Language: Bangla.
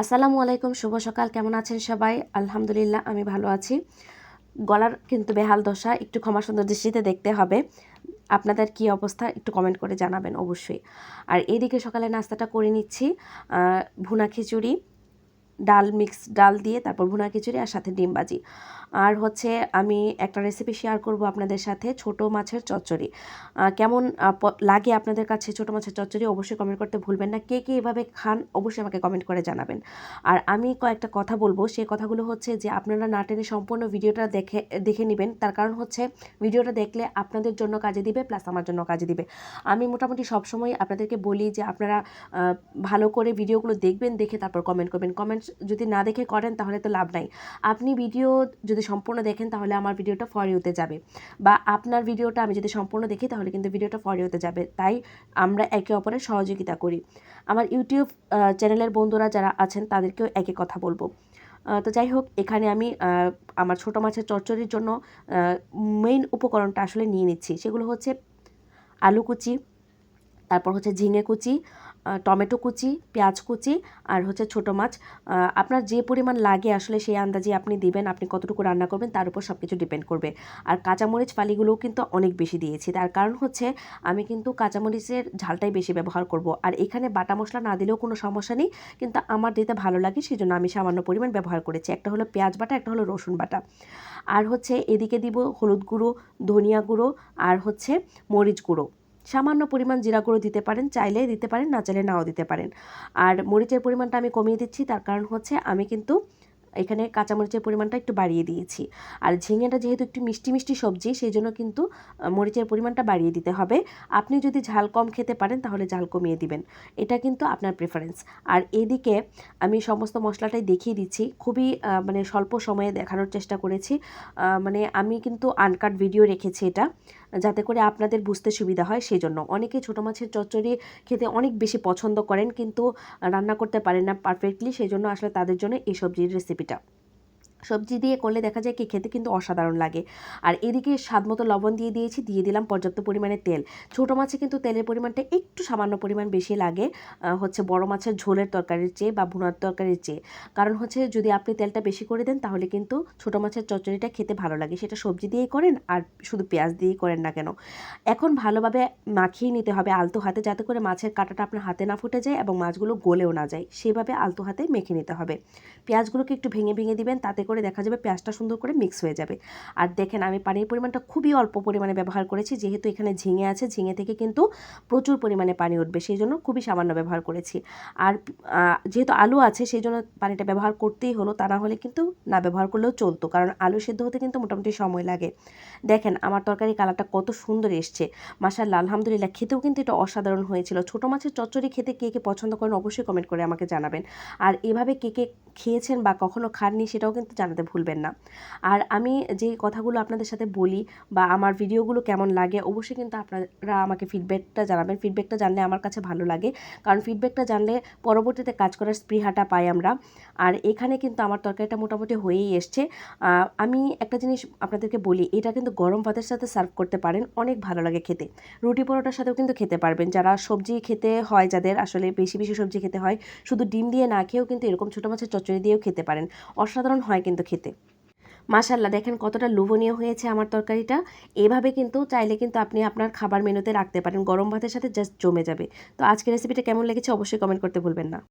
আসসালামু আলাইকুম, শুভ সকাল। কেমন আছেন সবাই? আলহামদুলিল্লাহ, আমি ভালো আছি। গলার কিন্তু বেহাল দশা, একটু ক্ষমা সুন্দর দৃষ্টিতে দেখতে হবে। আপনাদের কি অবস্থা একটু কমেন্ট করে জানাবেন অবশ্যই। আর এদিকে সকালে নাস্তাটা করে নিচ্ছি ভুনা খিচুড়ি, ডাল মিক্স ডাল দিয়ে তারপর ভুনা খিচুড়ি আর সাথে ডিম ভাজি। আর হচ্ছে আমি একটা রেসিপি শেয়ার করব আপনাদের সাথে, ছোট মাছের চচ্চড়ি। কেমন লাগে আপনাদের কাছে ছোট মাছের চচ্চড়ি অবশ্যই কমেন্ট করতে ভুলবেন না। কে কে এভাবে খান অবশ্যই আমাকে কমেন্ট করে জানাবেন। আর আমি কয়েকটা কথা বলব, সেই কথাগুলো হচ্ছে যে আপনারা না টেনে সম্পূর্ণ ভিডিওটা দেখে দেখে নেবেন। তার কারণ হচ্ছে ভিডিওটা দেখলে আপনাদের জন্য কাজে দিবে প্লাস আমার জন্য কাজে দিবে। আমি মোটামুটি সবসময় আপনাদেরকে বলি যে আপনারা ভালো করে ভিডিওগুলো দেখবেন, দেখে তারপর কমেন্ট করবেন। কমেন্ট যদি না দেখে করেন তাহলে তো লাভ নাই। আপনি ভিডিও যদি সম্পূর্ণ দেখেন, তাহলে আমার ভিডিওটা ফর ইউতে যাবে। বা আপনার ভিডিওটা আমি যদি সম্পূর্ণ দেখি, তাহলে কিন্তু ভিডিওটা ফর ইউতে যাবে। তাই আমরা একে অপরের সহযোগিতা করি। আমার ইউটিউব চ্যানেলের বন্ধুরা যারা আছেন, তাদেরকেও একই কথা বলব। তো যাই হোক, এখানে আমি আমার ছোটো মাছের চচ্চড়ির জন্য মেইন উপকরণটা আসলে নিয়ে নিচ্ছি। সেগুলো হচ্ছে আলু কুচি, তারপর হচ্ছে ঝিঙে কুচি টমেটো কুচি, পেঁয়াজ কুচি আর হচ্ছে ছোটো মাছ। আপনার যে পরিমাণ লাগে আসলে সেই আন্দাজে আপনি দিবেন, আপনি কতটুকু রান্না করবেন তার উপর সব কিছু ডিপেন্ড করবে। আর কাঁচামরিচ ফালিগুলোও কিন্তু অনেক বেশি দিয়েছি। তার কারণ হচ্ছে আমি কিন্তু কাঁচামরিচের ঝালটাই বেশি ব্যবহার করব। আর এখানে বাটা মশলা না দিলেও কোনো সমস্যা নেই, কিন্তু আমার দিতে ভালো লাগে সেই জন্য আমি সামান্য পরিমাণ ব্যবহার করেছি। একটা হলো পেঁয়াজ বাটা, একটা হলো রসুন বাটা। আর হচ্ছে এদিকে দিব হলুদ গুঁড়ো, ধনিয়া গুঁড়ো আর হচ্ছে মরিচ গুঁড়ো। সামান্য পরিমাণ জিরা গুঁড়ো দিতে পারেন চাইলে দিতে পারেন, না চাইলে নাও দিতে পারেন। আর মরিচের পরিমাণটা আমি কমিয়ে দিচ্ছি, তার কারণ হচ্ছে আমি কিন্তু এখানে কাঁচামরিচের পরিমাণটা একটু বাড়িয়ে দিয়েছি। আর ঝিঙেটা যেহেতু একটু মিষ্টি মিষ্টি সবজি সেই জন্য কিন্তু মরিচের পরিমাণটা বাড়িয়ে দিতে হবে। আপনি যদি ঝাল কম খেতে পারেন, তাহলে ঝাল কমিয়ে দিবেন। এটা কিন্তু আপনার প্রেফারেন্স আর এদিকে আমি সমস্ত মশলাটাই দেখিয়ে দিচ্ছি। খুবই মানে স্বল্প সময়ে দেখানোর চেষ্টা করেছি। মানে আমি কিন্তু আনকাট ভিডিও রেখেছি এটা। যাতে করে আপনাদের বুঝতে সুবিধা হয় সেই জন্য অনেকে ছোটো মাছের চচ্চড়ি খেতে অনেক বেশি পছন্দ করেন, কিন্তু রান্না করতে পারেন না পারফেক্টলি সেই জন্য আসলে তাদের জন্য এই সবজির রেসিপিটা সবজি দিয়ে করলে দেখা যায় কি খেতে কিন্তু অসাধারণ লাগে। আর এদিকে স্বাদ মতো লবণ দিয়ে দিয়েছি, দিয়ে দিলাম পর্যাপ্ত পরিমাণে তেল। ছোটো মাছে কিন্তু তেলের পরিমাণটা একটু সামান্য পরিমাণ বেশি লাগে হচ্ছে বড় মাছের ঝোলের তরকারির চেয়ে বা ভুনার তরকারির চেয়ে। কারণ হচ্ছে যদি আপনি তেলটা বেশি করে দেন তাহলে কিন্তু ছোটো মাছের চচ্চড়িটা খেতে ভালো লাগে। সেটা সবজি দিয়েই করেন আর শুধু পেঁয়াজ দিয়েই করেন না কেন। এখন ভালোভাবে মাখিয়ে নিতে হবে আলতো হাতে যাতে করে মাছের কাঁটাটা আপনার হাতে না ফুটে যায় এবং মাছগুলো গলেও না যায়। সেভাবে আলতো হাতে মেখে নিতে হবে। পেঁয়াজগুলোকে একটু ভেঙে ভেঙে দিবেন, তাতে করে দেখা যাবে পেঁয়াজটা সুন্দর করে মিক্স হয়ে যাবে। আর দেখেন আমি পানির পরিমাণটা খুবই অল্প পরিমাণে ব্যবহার করেছি, যেহেতু এখানে ঝিঙে আছে, ঝিঙে থেকে কিন্তু প্রচুর পরিমাণে পানি উঠবে, সেই জন্য খুবই সামান্য ব্যবহার করেছি। আর যেহেতু আলু আছে, সেই জন্য পানিটা ব্যবহার করতেই হলো, তা না হলে কিন্তু না ব্যবহার করলেও চলতো, কারণ আলু সেদ্ধ হতে কিন্তু মোটামুটি সময় লাগে। দেখেন আমার তরকারি কালারটা কত সুন্দর এসছে। মাসাল্লাহ আলহামদুলিল্লাহ, খেতেও কিন্তু এটা অসাধারণ হয়েছিল। ছোটো মাছের চচ্চড়ি খেতে কে কে পছন্দ করেন অবশ্যই কমেন্ট করে আমাকে জানাবেন। আর এভাবে কে কে খেয়েছেন বা কখনো খাননি সেটাও কিন্তু জানাতে ভুলবেন না। আর আমি যে কথাগুলো আপনাদের সাথে বলি বা আমার ভিডিওগুলো কেমন লাগে, অবশ্যই কিন্তু আপনারা আমাকে ফিডব্যাকটা জানাবেন। ফিডব্যাকটা জানলে আমার কাছে ভালো লাগে। কারণ ফিডব্যাকটা জানলে পরবর্তীতে কাজ করার স্পৃহাটা পাই আমরা। আর এখানে কিন্তু আমার তরকারিটা মোটামুটি হয়েই এসছে। আমি একটা জিনিস আপনাদেরকে বলি, এটা কিন্তু গরম ভাতের সাথে সার্ভ করতে পারেন, অনেক ভালো লাগে খেতে। রুটি পরোটার সাথেও কিন্তু খেতে পারবেন। যারা সবজি খেতে হয়, যাদের আসলে বেশি বেশি সবজি খেতে হয়, শুধু ডিম দিয়ে না খেয়েও কিন্তু এরকম ছোটো মাছের চচ্চড়ি দিয়েও খেতে পারেন। অসাধারণ হয় কিন্তু খেতে। মাশাল্লাহ দেখেন কতটা লোভনীয় হয়েছে আমার তরকারিটা। এভাবে কিন্তু চাইলে কিন্তু আপনি আপনার খাবার মেনুতে রাখতে পারেন। গরম ভাতের সাথে জাস্ট জমে যাবে। তো আজকের রেসিপিটা কেমন লেগেছে অবশ্যই কমেন্ট করতে ভুলবেন না।